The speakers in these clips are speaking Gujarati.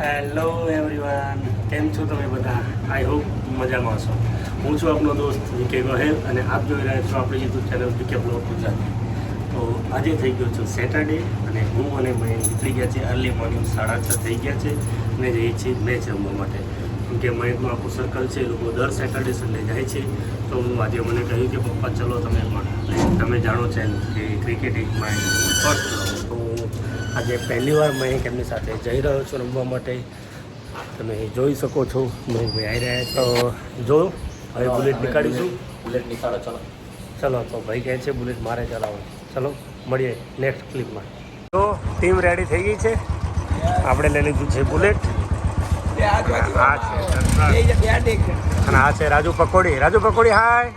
હેલો એવરીવન કેમ છો તમે બધા? આઈ હોપ મજામાં છો હું છું આપનો દોસ્ત વિકે ગોહેલ અને આપ જોઈ રહ્યા છો આપણી YouTube channel VK vlog Gujarati. તો આજે થઈ ગયો છે સેટરડે અને હું અને મેં નીકળી ગયા છે અર્લી મોર્નિંગ સાડા છ થઈ ગયા છે અને જઈએ છીએ મેચ રમવા માટે. કેમ કે મહેકનું આખું સર્કલ છે, એ લોકો દર સેટરડે સન્ડે જાય છે. તો હું આજે મને કહ્યું કે પપ્પા, ચલો તમે પણ તમે જાણો છે કે ક્રિકેટ એક માઇન્ડ ફર્સ્ટ આજે પહેલી વાર મયંક એમની સાથે જઈ રહ્યો છું રમવા માટે. તમે જોઈ શકો છો મયંકભાઈ આવી રહ્યા તો જો હવે બુલેટ નીકાળીશું. બુલેટ નીકાળો ચલો. ચલો તો ભાઈ કહે છે બુલેટ મારે ચલાવો ચલો મળીએ નેક્સ્ટ ક્લિપમાં તો ટીમ રેડી થઈ ગઈ છે? આપણે લઈ લીધું છે બુલેટ. આ છે. અને આ છે રાજુ પકોડી. રાજુ પકોડી હાય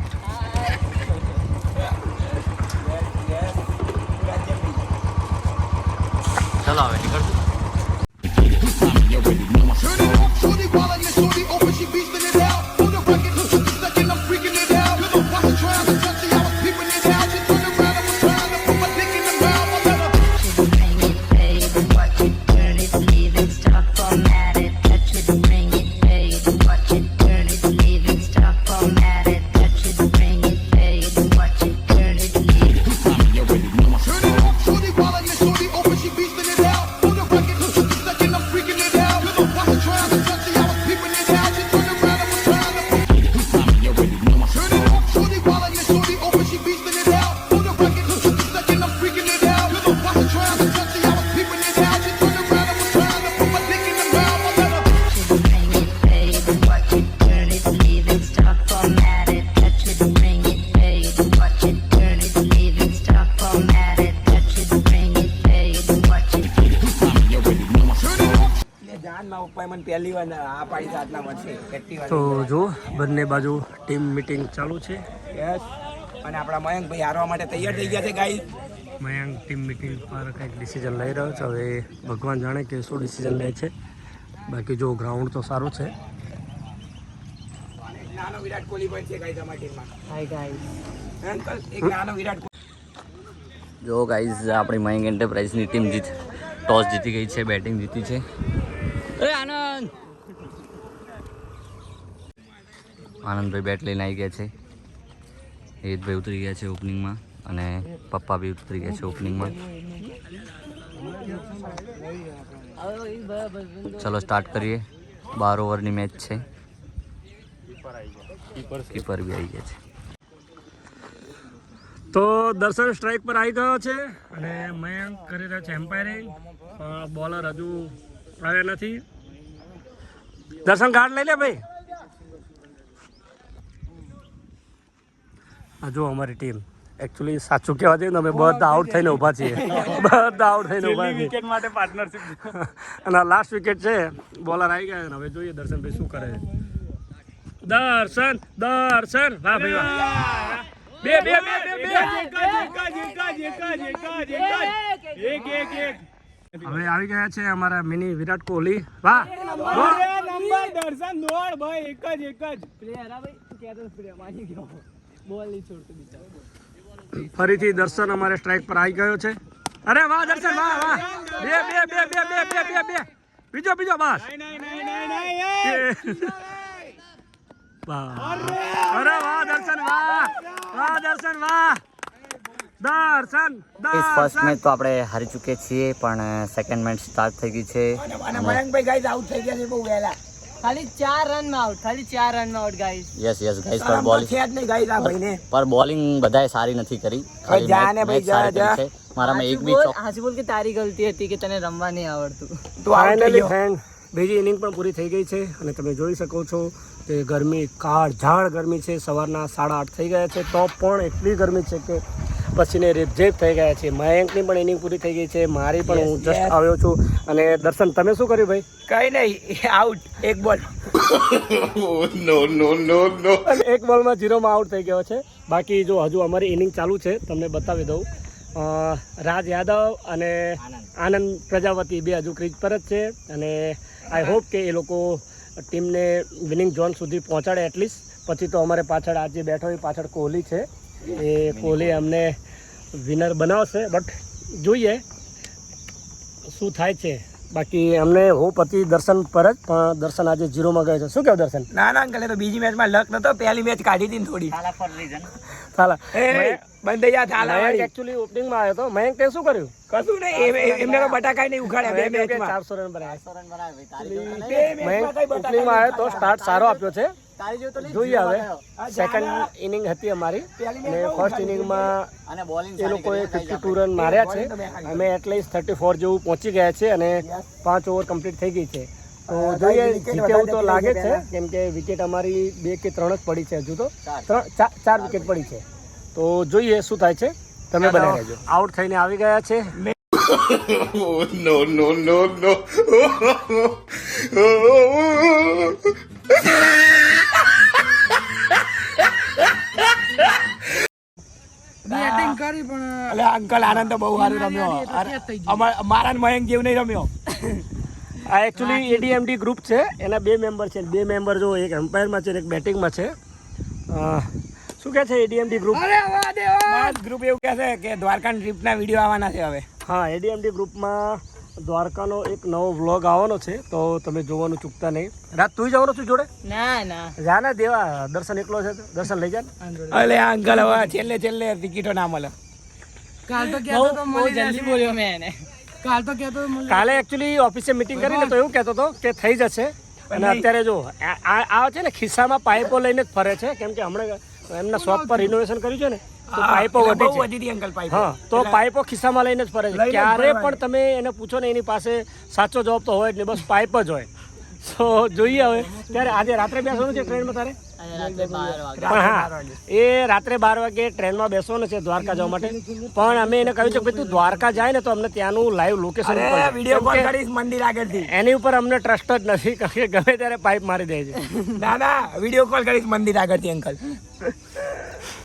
પહેલી વાર આ પાડી છે આટલા તો જો બંને બાજુ ટીમ મીટિંગ ચાલુ છે. યસ અને આપણા મયંકભાઈ હારવા માટે તૈયાર થઈ ગયા છે ગાઈ મયંક ટીમ મીટિંગ પર કંઈક ડિસિઝન લઈ રહ્યો છે. હવે ભગવાન જાણે કે શું ડિસિઝન લે છે. બાકી જો ગ્રાઉન્ડ તો સારું છે. નાનો વિરાટ કોહલી પણ છે ગાઈ તમારી ટીમમાં હાય ગાઈ અંકલ એક નાનો વિરાટ જો ગાઈઝ આપણી મયંક એન્ટરપ્રાઇઝની ટીમ જીત ટોસ જીતી ગઈ છે બેટિંગ જીતી છે. એ આનંદ. આનંદભાઈ બેટ લઈને આવી ગયા છે. હેતભાઈ ઉતરી ગયા છે ઓપનિંગમાં અને પપ્પા બી ઉતરી ગયા છે ઓપનિંગમાં ચલો સ્ટાર્ટ કરીએ. બાર ઓવરની મેચ છે. કીપર બી આવી ગયા છે. તો દર્શન સ્ટ્રાઇક પર આવી ગયો છે અને મયંક કરી રહ્યો છે એમ્પાયરિંગ બોલર હજુ આવ્યા નથી. દર્શન કાર્ડ લઈ લે ભાઈ. આ જો અમારી ટીમ. એકચ્યુઅલી સાચું કહેવા જઈએ ને અમે બધા આઉટ થઈને ઊભા છીએ. બધા આઉટ થઈને ઊભા છીએ. વિકેટ માટે પાર્ટનરશિપ અને આ લાસ્ટ વિકેટ છે બોલર આવી ગયા હવે જોઈએ દર્શનભાઈ શું કરે દર્શન દર્શન. વાહ ભાઈ વાહ. બે બે બે બે બે. હવે આવી ગયા છે અમારા મિની વિરાટ કોહલી. વાહ. ફરીથી દર્શન અમારે સ્ટ્રાઇક પર આવી ગયો છે. અરે વાહ દર્શન વાહ વાહ. બે બે બે બે બે બે બે બે બીજો બીજો બસ. વાહ. અરે વાહ દર્શન વાહ. વાહ દર્શન વાહ. દર્શન ઇસ ફર્સ્ટ મેચ તો આપણે હારી ચૂક્યા છીએ પણ સેકન્ડ મેચ સ્ટાર્ટ થઈ ગઈ છે. અને મયંકભાઈ ગાઈઝ આઉટ થઈ ગયા છે બહુ વહેલા. ખાલી ચાર રનમાં આઉટ ખાલી ચાર રનમાં out guys yes yes guys પર બોલિંગ છે જ નહીં ગાઈ આ ભાઈને. પર બોલિંગ બધાએ સારી નથી કરી. ખાલી જા ભાઈ, મેચ જા, મારામાં એક બી ચોક હાચું બોલ કે તારી ગલતી હતી કે તને રમવા નહીં આવડતું. તું ફાઇનલી બીજી ઇનિંગ પણ પૂરી થઈ ગઈ છે અને તમે જોઈ શકો છો કે ગરમી કાળ ઝાડ ગરમી છે. સવારના સાડા આઠ થઈ ગયા છે. તો પણ એટલી ગરમી છે કે પછીને રેપઝેપ થઈ ગયા છે. મયંકની પણ ઇનિંગ પૂરી થઈ ગઈ છે. મારી પણ હું જસ્ટ આવ્યો છું. અને દર્શન તમે શું કર્યું ભાઈ? કઈ નહીં. આઉટ એક બોલ નો અને એક બોલમાં જીરોમાં આઉટ થઈ ગયો છે. બાકી જો હજુ અમારી ઇનિંગ ચાલુ છે તમને બતાવી દઉં. રાજ યાદવ અને આનંદ પ્રજાપતિ બે હજુ ક્રીજ પર જ છે. અને આઈ હોપ કે એ લોકો ટીમને વિનિંગ ઝોન સુધી પહોંચાડે એટલીસ્ટ પછી તો અમારે પાછળ આજે બેઠો એ પાછળ કોહલી છે. એ કોહલી અમને વિનર બનાવશે બટ જોઈએ શું થાય છે. બાકી અમને હું પતિ દર્શન પર જ પણ દર્શન આજે ઝીરોમાં ગયો છે. શું કહો દર્શન? ના ના અંકલ તો બીજી મેચમાં લક નતો પહેલી મેચ કાઢી હતી થોડી. થાલા બંધ થઈ થાલા એકચ્યુઅલી ઓપનિંગમાં આવ્યો હતો મયંક તે શું કર્યું? કશું નહીં એમને તો બટાકા નહીં ઉખાડ્યા બે મેચમાં ચારસો રન બનાવ્યા. મયંક ઓપનિંગમાં આવ્યો તો સ્ટાર્ટ સારો આપ્યો છે. જોઈએ હવે. સેકન્ડ ઇનિંગ હતી અમારી. અને ફર્સ્ટ ઇનિંગમાં એ લોકોએ ફિફ્ટી ટુ રન માર્યા છે. અમે એટલીસ્ટ થર્ટી ફોર જેવું પહોંચી ગયા છે અને પાંચ ઓવર કમ્પ્લીટ થઈ ગઈ છે. તો જોઈએ જીતે તો લાગે છે કેમ કે વિકેટ અમારી બે કે ત્રણ જ પડી છે હજુ તો. ત્રણ ચાર વિકેટ પડી છે. તો જોઈએ શું થાય છે. તમે બનાવી રહેજો. આઉટ થઈને આવી ગયા છે. અલે અંકલ આનંદ તો બહુ સારું રમ્યો. મારા મયંક જેવું નહીં રમ્યો. આ એકચ્યુઅલી એડીએમડી ગ્રુપ છે એના બે મેમ્બર છે. બે મેમ્બર જો એક એમ્પાયરમાં છે એક બેટિંગમાં છે. શું કહે છે એડીએમડી ગ્રુપ ગ્રુપ એવું કહે છે કે દ્વારકા ટ્રીપના વીડિયો આવવાના છે હવે. હા એડીએમડી ગ્રુપમાં દ્વારકાનો એક નવો વ્લોગ આવવાનો છે તો તમે જોવાનું ચૂકતા નહીં. રાત તું જવાનો છું જોડે? ના ના. જા ના દેવા દર્શન એકલો છે દર્શન લઈ જા. અલે અંકલ હવે છેલ્લે છેલ્લે ટિકિટો ના મળે. બહુ બહુ જલ્દી બોલ્યો. મેં એને. કાલે એકચ્યુઅલી ઓફિસે મીટિંગ કરીને તો એવું કહેતો હતો કે થઈ જશે. અને અત્યારે જો આ આ- આ છે ને ખિસ્સામાં પાઇપો લઈને જ ફરે છે. કેમ કે હમણાં એમના શોપ પર રિનોવેશન કર્યું છે ને? તો પાઇપો વધે છે. Uncle pipe. હા તો પાઇપો ખિસ્સામાં લઈને જ ફરે છે. ક્યારે પણ તમે એને પૂછો ને એની પાસે સાચો જવાબ તો હોય જ નહીં બસ પાઇપ જ હોય. સો જોઈએ હવે. ત્યારે આજે રાત્રે બેસવાનું છે ટ્રેનમાં તારે? એ રાત્રે બાર વાગે ટ્રેનમાં બેસવાનો છે દ્વારકા જવા માટે. પણ અમે એને કહ્યું છે કે તું દ્વારકા જાય ને તો અમને ત્યાંનું લાઈવ લોકેશન અરે વીડિયો કોલ કરીશ મંદિર આગળથી એની ઉપર અમને ટ્રસ્ટ જ નથી. કે ગમે ત્યારે પાઇપ મારી દે છે. ના ના વીડિયો કોલ કરીશ મંદિર આગળથી અંકલ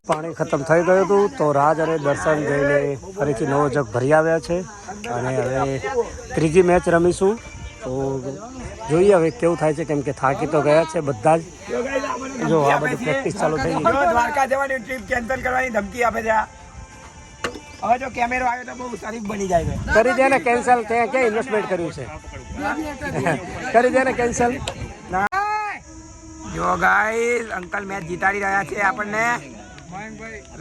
પાણી ખતમ થઈ ગયું હતું તો રાજ અને દર્શન જઈને ફરીથી નવો જગ ભરી આવ્યા છે. અને હવે ત્રીજી મેચ રમીશું. તો જોઈએ હવે કેવું થાય છે કેમ કે થાકી તો ગયા છે બધા જ. જો આ બધી પ્રેક્ટિસ ચાલુ થઈ ગઈ. દ્વારકા જવાની ટ્રીપ કેન્સલ કરવાની ધમકી આપે છે હવે જો કેમેરો આવ્યો તો બહુ સારી બની જાય કરી દે ને કેન્સલ ત્યાં ક્યાં ઇન્વેસ્ટમેન્ટ કર્યું છે? કરી દે ને કેન્સલ જો ગાઈસ અંકલ મેચ જીતાડી રહ્યા છે આપણને.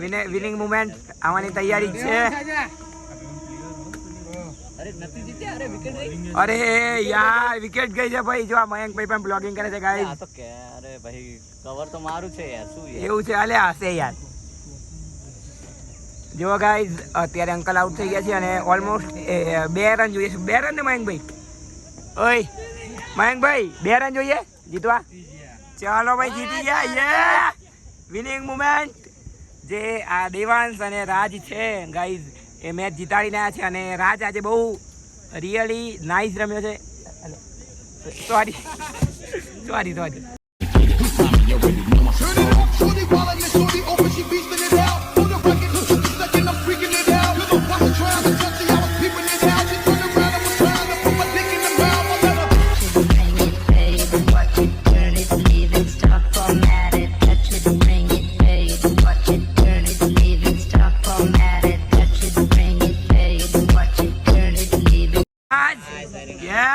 વિને વિનિંગ મુમેન્ટ આવવાની તૈયારી છે. અરે યાર વિકેટ ગઈ છે ભાઈ. જો આ મયંક ભાઈ પણ બ્લોગિંગ કરે છે ગાઈસ આ તો કે અરે ભાઈ કવર તો મારું છે યાર શું એવું છે અલે હશે યાર. જો ગાઈઝ અત્યારે અંકલ આઉટ થઈ ગયા છે અને ઓલમોસ્ટ બે રન જોઈએ છે. બે રન ને મયંકભાઈ ઓય મયંકભાઈ બે રન જોઈએ? જીતવા? ચાલો ભાઈ જીતી ગયા. યે વિનિંગ મુમેન્ટ જે આ દેવાંશ અને રાજ છે ગાઈઝ એ મેચ જીતાડીને આવ્યા છે અને રાજ આજે બહુ રિયલી નાઇસ રમ્યો છે. Sorry sorry sorry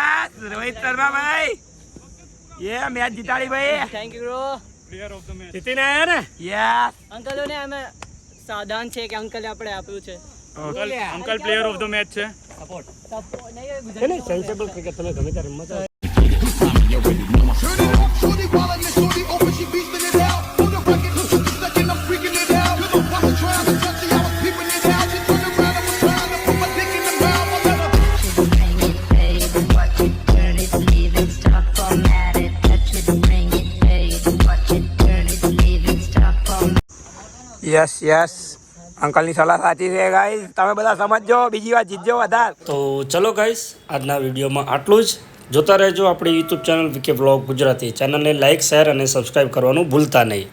yes Rohit Sharma ભાઈ. યે મેચ જીતાડી ભાઈ. થેન્ક યુ બ્રો જીતીને આયા ને? યસ અંકલોને અમે સાવધાન છે કે અંકલે આપણે આપ્યું છે. Uncle player of the match છે. Support- નહીં, ગુજરાત સેન્સેબલ ક્રિકેટ તમે ગમે ત્યારે રમવા યસ યસ અંકલની સલાહ સાચી છે ગાઈસ તમે બધા સમજજો, બીજી વાર જીતજો વધારે. તો ચલો ગાઈસ આજના વિડીયોમાં આટલું જ. જોતા રહેજો આપણી YouTube channel V K blog Gujarati. ચેનલને લાઇક શેર અને સબસ્ક્રાઈબ કરવાનું ભૂલતા નહીં.